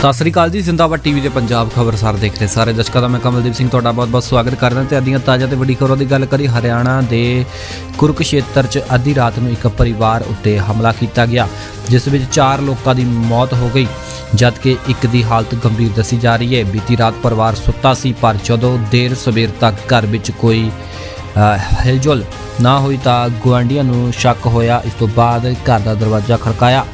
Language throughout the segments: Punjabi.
ਸਤਿ ਸ੍ਰੀ ਅਕਾਲ ਜੀ, ਜ਼ਿੰਦਾਬਾਦ ਟੀਵੀ ਦੇ ਪੰਜਾਬ ਖਬਰਸਾਰ ਦੇਖ ਰਹੇ ਸਾਰੇ ਦਰਸ਼ਕਾਂ ਦਾ ਮੈਂ ਕਮਲਦੀਪ ਸਿੰਘ ਤੁਹਾਡਾ ਬਹੁਤ-ਬਹੁਤ ਸਵਾਗਤ ਕਰਦਾ ਤੇ ਅੱਧੀਆਂ ਤਾਜ਼ਾ ਤੇ ਵੱਡੀ ਖਬਰਾਂ ਦੀ ਗੱਲ ਕਰੀ ਹਰਿਆਣਾ ਦੇ ਕੁਰਕਸ਼ੇਤਰ 'ਚ ਅੱਧੀ ਰਾਤ ਨੂੰ ਇੱਕ ਪਰਿਵਾਰ ਉੱਤੇ ਹਮਲਾ ਕੀਤਾ ਗਿਆ, ਜਿਸ ਵਿੱਚ 4 ਲੋਕਾਂ ਦੀ ਮੌਤ ਹੋ ਗਈ, ਜਦਕਿ ਇੱਕ ਦੀ ਹਾਲਤ ਗੰਭੀਰ ਦੱਸੀ ਜਾ ਰਹੀ ਹੈ। ਬੀਤੀ ਰਾਤ ਪਰਿਵਾਰ ਸੁੱਤਾ ਸੀ, ਪਰ ਜਦੋਂ ਦੇਰ ਸਵੇਰ ਤੱਕ ਘਰ ਵਿੱਚ ਕੋਈ ਹਿਲਜੁਲ ਨਾ ਹੋਈ ਤਾਂ ਗੁਆਂਢੀਆਂ ਨੂੰ ਸ਼ੱਕ ਹੋਇਆ। ਇਸ ਤੋਂ ਬਾਅਦ ਘਰ ਦਾ ਦਰਵਾਜ਼ਾ ਖੜਕਾਇਆ।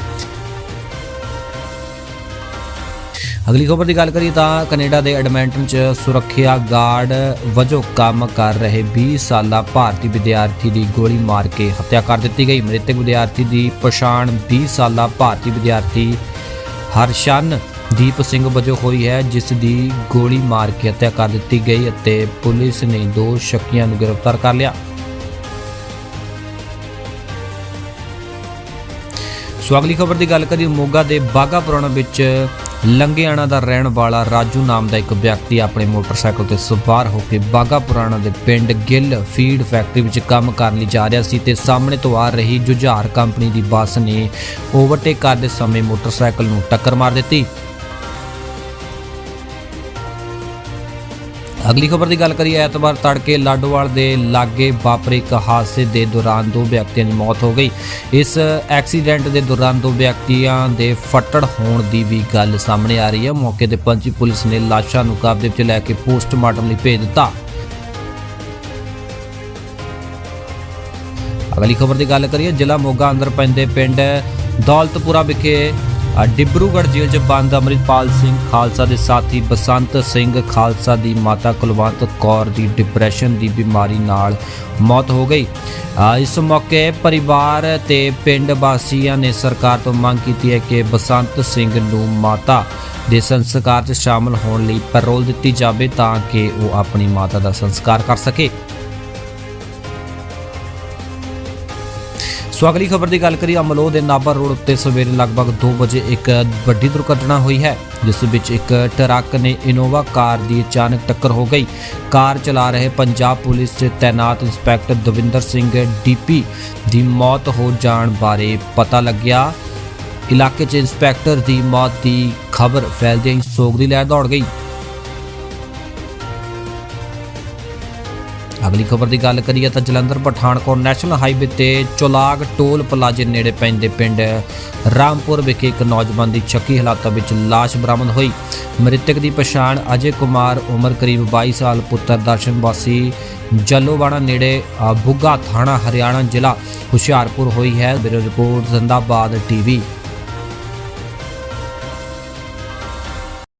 ਅਗਲੀ ਖਬਰ ਦੀ ਗੱਲ ਕਰੀਏ ਤਾਂ ਕੈਨੇਡਾ ਦੇ ਐਡਮੰਟਨ 'ਚ ਸੁਰੱਖਿਆ ਗਾਰਡ ਵਜੋਂ ਕੰਮ ਕਰ ਰਹੇ 20 ਸਾਲਾ ਭਾਰਤੀ ਵਿਦਿਆਰਥੀ ਦੀ ਗੋਲੀ ਮਾਰ ਕੇ ਹੱਤਿਆ ਕਰ ਦਿੱਤੀ ਗਈ। ਮ੍ਰਿਤਕ ਵਿਦਿਆਰਥੀ ਦੀ ਪਛਾਣ 20 ਸਾਲਾ ਭਾਰਤੀ ਵਿਦਿਆਰਥੀ ਹਰਸ਼ਨ ਦੀਪ ਸਿੰਘ ਵਜੋਂ ਹੋਈ ਹੈ, ਜਿਸ ਦੀ ਗੋਲੀ ਮਾਰ ਕੇ ਹੱਤਿਆ ਕਰ ਦਿੱਤੀ ਗਈ ਅਤੇ ਪੁਲਿਸ ਨੇ ਦੋ ਸ਼ੱਕੀਆਂ ਨੂੰ ਗ੍ਰਿਫਤਾਰ ਕਰ ਲਿਆ। ਸੋ ਅਗਲੀ ਖਬਰ ਦੀ ਗੱਲ ਕਰੀਏ, ਮੋਗਾ ਦੇ ਬਾਗਾ ਪੁਰਾਣਾ ਵਿੱਚ ਲੰਗਿਆਣਾ ਦਾ ਰਹਿਣ ਵਾਲਾ ਰਾਜੂ ਨਾਮ ਦਾ ਇੱਕ ਵਿਅਕਤੀ ਆਪਣੇ ਮੋਟਰਸਾਈਕਲ ਤੇ ਸਵਾਰ ਹੋ ਕੇ ਬਾਗਾ ਪੁਰਾਣਾ ਦੇ ਪਿੰਡ ਗਿੱਲ ਫੀਡ ਫੈਕਟਰੀ ਵਿੱਚ ਕੰਮ ਕਰਨ ਲਈ ਜਾ ਰਿਹਾ ਸੀ ਤੇ ਸਾਹਮਣੇ ਤੋਂ ਆ ਰਹੀ ਜੁਝਾਰ ਕੰਪਨੀ ਦੀ ਬੱਸ ਨੇ ਓਵਰਟੇਕ ਕਰਦੇ ਸਮੇਂ ਮੋਟਰਸਾਈਕਲ ਨੂੰ ਟੱਕਰ ਮਾਰ ਦਿੱਤੀ। ਅਗਲੀ ਖਬਰ ਦੀ ਗੱਲ ਕਰੀਏ, ਐਤਵਾਰ ਤੜਕੇ ਲਾਡੋਵਾਲ ਦੇ ਲਾਗੇ ਵਾਪਰੇ ਇੱਕ ਹਾਦਸੇ ਦੇ ਦੌਰਾਨ ਦੋ ਵਿਅਕਤੀਆਂ ਦੀ ਮੌਤ ਹੋ ਗਈ। ਇਸ ਐਕਸੀਡੈਂਟ ਦੇ ਦੌਰਾਨ ਦੋ ਵਿਅਕਤੀਆਂ ਦੇ ਫੱਟੜ ਹੋਣ ਦੀ ਵੀ ਗੱਲ ਸਾਹਮਣੇ ਆ ਰਹੀ ਹੈ। ਮੌਕੇ ਤੇ ਪਹੁੰਚੀ ਪੁਲਿਸ ਨੇ ਲਾਸ਼ਾਂ ਨੂੰ ਕਬਜ਼ੇ ਵਿੱਚ ਲੈ ਕੇ ਪੋਸਟਮਾਰਟਮ ਲਈ ਭੇਜ ਦਿੱਤਾ। ਅਗਲੀ ਖਬਰ ਦੀ ਗੱਲ ਕਰੀਏ, ਜ਼ਿਲ੍ਹਾ ਮੋਗਾ ਅੰਦਰ ਪੈਂਦੇ ਪਿੰਡ ਦੌਲਤਪੁਰਾ ਵਿਖੇ ਡਿਬਰੂਗੜ੍ਹ ਜੇਲ੍ਹ 'ਚ ਬੰਦ ਅਮਰਿਤਪਾਲ ਸਿੰਘ ਖਾਲਸਾ ਦੇ ਸਾਥੀ ਬਸੰਤ ਸਿੰਘ ਖਾਲਸਾ ਦੀ ਮਾਤਾ ਕੁਲਵੰਤ ਕੌਰ ਦੀ ਡਿਪਰੈਸ਼ਨ ਦੀ ਬਿਮਾਰੀ ਨਾਲ ਮੌਤ ਹੋ ਗਈ। ਇਸ ਮੌਕੇ ਪਰਿਵਾਰ ਤੇ ਪਿੰਡ ਵਾਸੀਆਂ ਨੇ ਸਰਕਾਰ ਤੋਂ ਮੰਗ ਕੀਤੀ ਹੈ ਕਿ ਬਸੰਤ ਸਿੰਘ ਨੂੰ ਮਾਤਾ ਦੇ ਸੰਸਕਾਰ 'ਚ ਸ਼ਾਮਲ ਹੋਣ ਲਈ ਪੈਰੋਲ ਦਿੱਤੀ ਜਾਵੇ ਤਾਂ ਕਿ ਉਹ ਆਪਣੀ ਮਾਤਾ ਦਾ ਸੰਸਕਾਰ ਕਰ ਸਕੇ। ਸੋ ਅਗਲੀ ਖਬਰ ਦੀ ਗੱਲ ਕਰੀਏ, ਅਮਲੋਹ ਦੇ ਨਾਭਾ ਰੋਡ ਉੱਤੇ ਸਵੇਰੇ ਲਗਭਗ 2 ਵਜੇ ਇੱਕ ਵੱਡੀ ਦੁਰਘਟਨਾ ਹੋਈ ਹੈ, ਜਿਸ ਵਿੱਚ ਇੱਕ ਟਰੱਕ ਨੇ ਇਨੋਵਾ ਕਾਰ ਦੀ ਅਚਾਨਕ ਟੱਕਰ ਹੋ ਗਈ। ਕਾਰ ਚਲਾ ਰਹੇ ਪੰਜਾਬ ਪੁਲਿਸ 'ਚ ਤੈਨਾਤ ਇੰਸਪੈਕਟਰ ਦਵਿੰਦਰ ਸਿੰਘ ਡੀਪੀ ਦੀ ਮੌਤ ਹੋ ਜਾਣ ਬਾਰੇ ਪਤਾ ਲੱਗਿਆ। ਇਲਾਕੇ 'ਚ ਇੰਸਪੈਕਟਰ ਦੀ ਮੌਤ ਦੀ ਖਬਰ ਫੈਲਦਿਆਂ ਹੀ ਸੋਗ ਦੀ ਲਹਿਰ ਦੌੜ ਗਈ। ਅਗਲੀ ਖਬਰ ਦੀ ਗੱਲ ਕਰੀਏ ਤਾਂ ਜਲੰਧਰ, ਪਠਾਨਕੋਟ ਨੈਸ਼ਨਲ ਹਾਈਵੇ ਤੇ ਚੋਲਾਗ ਟੋਲ ਪਲਾਜ਼ੇ ਨੇੜੇ ਪੈਂਦੇ ਪਿੰਡ ਰਾਮਪੁਰ ਵਿਖੇ ਇੱਕ ਨੌਜਵਾਨ ਦੀ ਸ਼ੱਕੀ ਹਾਲਾਤਾਂ ਵਿੱਚ ਲਾਸ਼ ਬਰਾਮਦ ਹੋਈ। ਮ੍ਰਿਤਕ ਦੀ ਪਛਾਣ ਅਜੇ ਕੁਮਾਰ ਉਮਰ ਕਰੀਬ 22 ਸਾਲ ਪੁੱਤਰ ਦਰਸ਼ਨ ਵਾਸੀ ਜੱਲੋਵਾੜਾ ਨੇੜੇ ਬੁੱਗਾ ਥਾਣਾ ਹਰਿਆਣਾ ਜ਼ਿਲ੍ਹਾ ਹੁਸ਼ਿਆਰਪੁਰ ਹੋਈ ਹੈ। Bureau report, Zindabad TV.